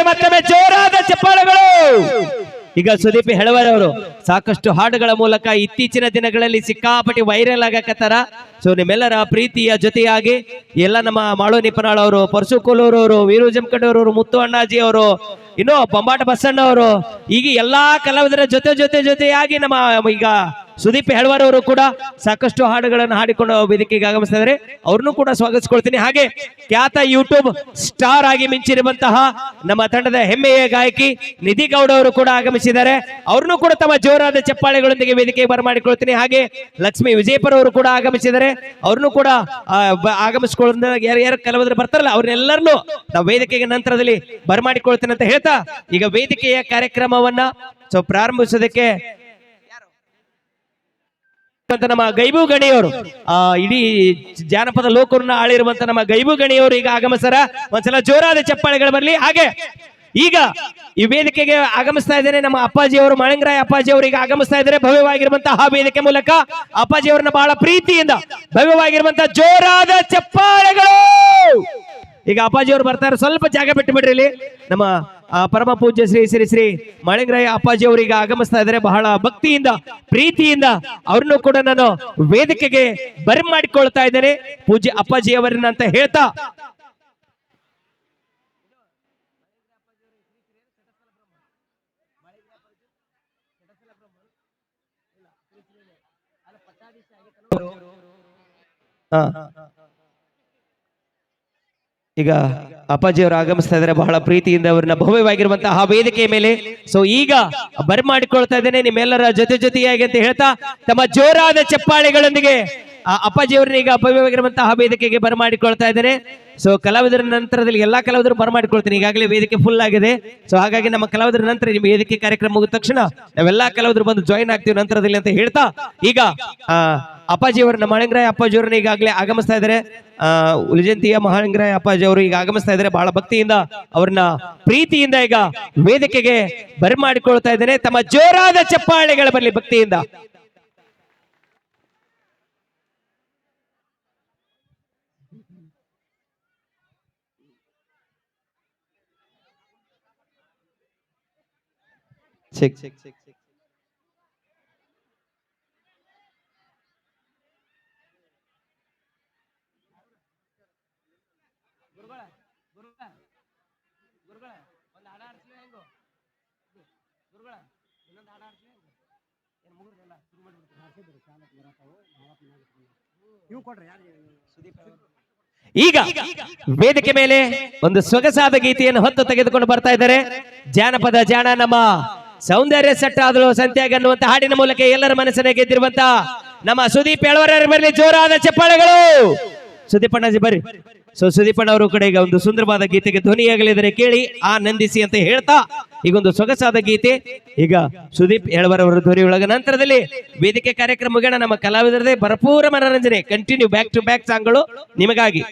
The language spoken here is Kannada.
ಬರಲಿ ಮತ್ತೊಮ್ಮೆ ಜೋರಾದ ಚಪ್ಪಾಳೆಗಳು. ಈಗ ಸುದೀಪ್ ಹೆಳವರವರು, ಸಾಕಷ್ಟು ಹಾಡುಗಳ ಮೂಲಕ ಇತ್ತೀಚಿನ ದಿನಗಳಲ್ಲಿ ಸಿಕ್ಕಾಪಟ್ಟಿ ವೈರಲ್ ಆಗಕತ್ತಾರ. ಸೊ ನಿಮ್ಮೆಲ್ಲರ ಪ್ರೀತಿಯ ಜೊತೆಯಾಗಿ ಎಲ್ಲ ನಮ್ಮ ಮಾಳು ನಿಪನಾಳ್ ಅವರು ಪರಶು ಕೋಲೂರವರು ಅವರು, ವೀರು ಜಮಖಂಡೂರು ಮುತ್ತು ಅಣ್ಣಾಜಿ ಅವರು, ಇನ್ನು ಬೊಂಬಾಟ ಬಸಣ್ಣ ಅವರು ಈಗ ಎಲ್ಲಾ ಕಲಾವಿದರ ಜೊತೆ ಜೊತೆ ಜೊತೆಯಾಗಿ ನಮ್ಮ ಈಗ ಸುದೀಪ್ ಹೆಳ್ವಾರ್ ಅವರು ಕೂಡ ಸಾಕಷ್ಟು ಹಾಡುಗಳನ್ನು ಹಾಡಿಕೊಂಡು ವೇದಿಕೆಗೆ ಆಗಮಿಸಿದ್ದಾರೆ. ಅವ್ರನ್ನು ಕೂಡ ಸ್ವಾಗತಿಸ್ಕೊಳ್ತೀನಿ. ಹಾಗೆ ಖ್ಯಾತ ಯೂಟ್ಯೂಬ್ ಸ್ಟಾರ್ ಆಗಿ ಮಿಂಚಿರುವಂತಹ ನಮ್ಮ ತಂಡದ ಹೆಮ್ಮೆಯ ಗಾಯಕಿ ನಿಧಿ ಗೌಡ ಅವರು ಕೂಡ ಆಗಮಿಸಿದ್ದಾರೆ. ಅವ್ರನ್ನೂ ಕೂಡ ತಮ್ಮ ಜೋರಾದ ಚಪ್ಪಾಳೆಗಳೊಂದಿಗೆ ವೇದಿಕೆಗೆ ಬರಮಾಡಿಕೊಳ್ತೀನಿ ಹಾಗೆ ಲಕ್ಷ್ಮೀ ವಿಜಯಪುರ ಅವರು ಕೂಡ ಆಗಮಿಸಿದ್ದಾರೆ. ಅವ್ರನ್ನು ಕೂಡ ಆಗಮಿಸಿಕೊಳ್ಳ ಯಾರು ಯಾರು ಕೆಲವರು ಬರ್ತಾರಲ್ಲ, ಅವ್ರನ್ನೆಲ್ಲರನ್ನು ನಾವು ವೇದಿಕೆಗೆ ನಂತರದಲ್ಲಿ ಬರಮಾಡಿಕೊಳ್ತೇನೆ ಅಂತ ಹೇಳ್ತಾ ಈಗ ವೇದಿಕೆಯ ಕಾರ್ಯಕ್ರಮವನ್ನ ಸೊ ಪ್ರಾರಂಭಿಸೋದಕ್ಕೆ ನಮ್ಮ ಗೈಬು ಗಣಿಯವರು. ಆ, ಇಡೀ ಜಾನಪದ ಲೋಕವನ್ನ ಆಳಿರುವಂತ ನಮ್ಮ ಗೈಬು ಗಣಿಯವರು ಈಗ ಆಗಮಿಸರ ಒಂದ್ಸಲ ಜೋರಾದ ಚಪ್ಪಾಳೆಗಳು ಬರ್ಲಿ. ಹಾಗೆ ಈಗ ಈ ವೇದಿಕೆಗೆ ಆಗಮಿಸ್ತಾ ಇದ್ದಾರೆ ನಮ್ಮ ಅಪ್ಪಾಜಿ ಅವರು ಮಾಳಿಂಗರಾಯ ಅಪ್ಪಾಜಿ ಅವರು ಈಗ ಆಗಮಿಸ್ತಾ ಇದ್ದಾರೆ. ಭವ್ಯವಾಗಿರುವಂತಹ ವೇದಿಕೆ ಮೂಲಕ ಅಪ್ಪಾಜಿ ಅವರನ್ನ ಬಹಳ ಪ್ರೀತಿಯಿಂದ ಭವ್ಯವಾಗಿರುವಂತಹ ಜೋರಾದ ಚಪ್ಪಾಳೆಗಳು. ಈಗ ಅಪ್ಪಾಜಿ ಅವರು ಬರ್ತಾರೆ. ಸ್ವಲ್ಪ ಜಾಗ ಬಿಟ್ಟು ಬಿಡ್ರಿ ಇಲ್ಲಿ. ನಮ್ಮ ಪರಮ ಪೂಜ್ಯ ಶ್ರೀ ಶ್ರೀ ಶ್ರೀ ಮಾಳಿಂಗರಾಯ ಅಪ್ಪಾಜಿ ಅವರು ಆಗಮಿಸ್ತಾ ಇದ್ದಾರೆ. ಬಹಳ ಭಕ್ತಿಯಿಂದ, ಪ್ರೀತಿಯಿಂದ ಅವ್ರನ್ನು ಕೂಡ ನಾನು ವೇದಿಕೆಗೆ ಬರಮಾಡಿಕೊಳ್ತಾ ಇದ್ದೇನೆ. ಪೂಜ್ಯ ಅಪ್ಪಾಜಿ ಅವರನ್ನ ಅಂತ ಹೇಳ್ತಾ. ಹಾ. ಈಗ ಅಪ್ಪಾಜಿ ಅವರು ಆಗಮಿಸ್ತಾ ಇದ್ದಾರೆ, ಬಹಳ ಪ್ರೀತಿಯಿಂದ ಅವ್ರನ್ನ ಭವ್ಯವಾಗಿರುವಂತಹ ವೇದಿಕೆ ಮೇಲೆ. ಸೊ ಈಗ ಬರಮಾಡಿಕೊಳ್ತಾ ಇದ್ದೇನೆ, ನಿಮ್ಮೆಲ್ಲರ ಜೊತೆ ಜೊತೆಯಾಗಿ ಅಂತ ಹೇಳ್ತಾ, ತಮ್ಮ ಜೋರಾದ ಚಪ್ಪಾಳೆಗಳೊಂದಿಗೆ ಆ ಅಪ್ಪಾಜಿ ಅವ್ರನ್ನ ಈಗ ಅಪವ್ಯವಾಗಿರುವಂತಹ ವೇದಿಕೆಗೆ ಬರಮಾಡಿಕೊಳ್ತಾ ಇದ್ದಾರೆ. ಸೊ ಕಲಾವಿದರ ನಂತರದಲ್ಲಿ ಎಲ್ಲಾ ಕಲಾವಿದರು ಬರಮಾಡಿಕೊಳ್ತೀನಿ. ಈಗಾಗಲೇ ವೇದಿಕೆ ಫುಲ್ ಆಗಿದೆ. ಸೊ ಹಾಗಾಗಿ ನಮ್ಮ ಕಲಾವಿದರ ನಂತರ ನಿಮ್ಮ ವೇದಿಕೆ ಕಾರ್ಯಕ್ರಮ ಮುಗಿದ ತಕ್ಷಣ ನಾವೆಲ್ಲಾ ಕಲಾವಿದರು ಬಂದು ಜಾಯಿನ್ ಆಗ್ತೀವಿ ನಂತರದಲ್ಲಿ ಅಂತ ಹೇಳ್ತಾ, ಈಗ, ಆ ಅಪ್ಪಾಜಿ ಅವರನ್ನ ಮಾಳಿಂಗರಾಯ ಅಪ್ಪಾಜಿ ಅವರನ್ನ ಈಗಾಗಲೇ ಆಗಮಿಸ್ತಾ ಇದ್ದಾರೆ. ಉಲಿಜಂತಿಯ ಮಹಾಲಿಂಗರಾಯ ಅಪ್ಪಾಜಿ ಅವರು ಈಗ ಆಗಮಿಸ್ತಾ ಇದ್ದಾರೆ. ಬಹಳ ಭಕ್ತಿಯಿಂದ ಅವ್ರನ್ನ ಪ್ರೀತಿಯಿಂದ ಈಗ ವೇದಿಕೆಗೆ ಬರಮಾಡಿಕೊಳ್ತಾ ಇದ್ದೇನೆ. ತಮ್ಮ ಜೋರಾದ ಚಪ್ಪಾಳೆಗಳ ಬರಲಿ ಭಕ್ತಿಯಿಂದ. ಸಿಕ್ ಸಿಕ್ ಸಿಕ್ ಸಿಕ್ ಈಗ ವೇದಿಕೆ ಮೇಲೆ ಒಂದು ಸೊಗಸಾದ ಗೀತೆಯನ್ನು ಹೊತ್ತು ತೆಗೆದುಕೊಂಡು ಬರ್ತಾ ಇದ್ದಾರೆ. ಜಾನಪದ ಜಾಣ ನಮ್ಮ ಸೌಂದರ್ಯ ಸೆಟ್ ಆದರೂ ಸಂತ್ಯಾಗ ಅನ್ನುವಂತ ಹಾಡಿನ ಮೂಲಕ ಎಲ್ಲರ ಮನಸ್ಸನ್ನ ಗೆದ್ದಿರುವಂತ ನಮ್ಮ ಸುದೀಪ್ ಎಳವರ ಬರಲಿ, ಜೋರಾದ ಚಪ್ಪಾಳೆಗಳು. ಸುದೀಪ್ ಅಣ್ಣಾಜಿ ಬರ್ರಿ. ಸೊ ಸುದೀಪ್ ಅಣ್ಣ ಅವರು ಕೂಡ ಈಗ ಒಂದು ಸುಂದರವಾದ ಗೀತೆಗೆ ಧ್ವನಿಯಾಗಲಿದ್ದಾರೆ ಕೇಳಿ ಆನಂದಿಸಿ ಅಂತ ಹೇಳ್ತಾ ಈಗ ಒಂದು ಸೊಗಸಾದ ಗೀತೆ. ಈಗ ಸುದೀಪ್ ಎಳವರ ಅವರ ಧ್ವನಿ ಒಳಗ ನಂತರದಲ್ಲಿ ವೇದಿಕೆ ಕಾರ್ಯಕ್ರಮ ಮುಗಿಯೋಣ ನಮ್ಮ ಕಲಾವಿದರದೇ ಭರಪೂರ ಮನರಂಜನೆ. ಕಂಟಿನ್ಯೂ ಬ್ಯಾಕ್ ಟು ಬ್ಯಾಕ್ ಸಾಂಗ್ಗಳು ನಿಮಗಾಗಿ.